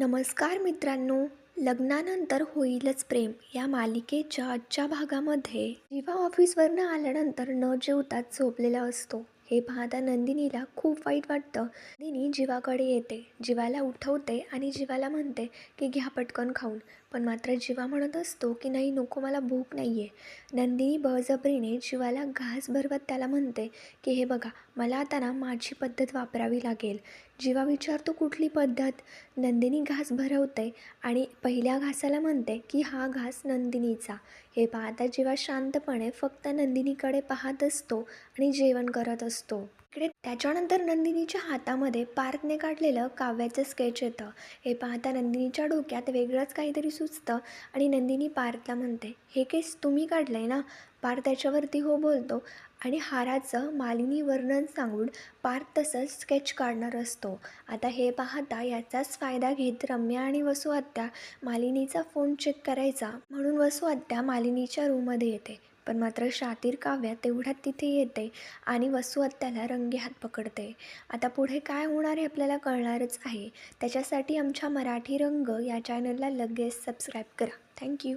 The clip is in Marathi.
नमस्कार मित्रांनो लग्नानंतर होईलच प्रेम या मालिकेच्या आजच्या भागामध्ये. जेव्हा ऑफिसवरनं आल्यानंतर न जेवताच झोपलेला असतो. हे पाहता नंदिनीला खूप वाईट वाटतं. नंदिनी जीवाकडे येते. जीवाला उठवते आणि जीवाला म्हणते की घ्या पटकन खाऊन. पण मात्र जीवा म्हणत असतो की नाही नको मला भूक नाही आहे नंदिनी बळजबरीने जीवाला घास भरवत त्याला म्हणते की हे बघा मला आता ना माझी पद्धत वापरावी लागेल. जीवा विचारतो कुठली पद्धत? नंदिनी घास भरवते आणि पहिल्या घासाला म्हणते की हा घास नंदिनीचा. हे पाहता जीवा शांतपणे फक्त नंदिनीकडे पाहत असतो आणि जेवण करत असतो. इकडे त्याच्यानंतर नंदिनीच्या हातामध्ये पार्थने काढलेलं काव्याचं स्केच येतं. हे पाहता नंदिनीच्या डोक्यात वेगळंच काहीतरी सुचतं आणि नंदिनी पार्थला म्हणते हे केस तुम्ही काढलं आहे ना पार्थ त्याच्यावरती हो बोलतो आणि हाराचं मालिनी वर्णन सांगून पार्थ तसंच स्केच काढणार असतो. आता हे पाहता याचाच फायदा घेत रम्या आणि वसुहत्या मालिनीचा फोन चेक करायचा म्हणून वसुहत्या मालिनीच्या रूममध्ये येते. पण मात्र शातीर काव्या तेवढ्यात तिथे येते आणि वसुहत्याला रंगी हात पकडते. आता पुढे काय होणार हे आपल्याला कळणारच आहे. त्याच्यासाठी आमच्या मराठी रंग या चॅनलला लगेच सबस्क्राईब करा. थँक्यू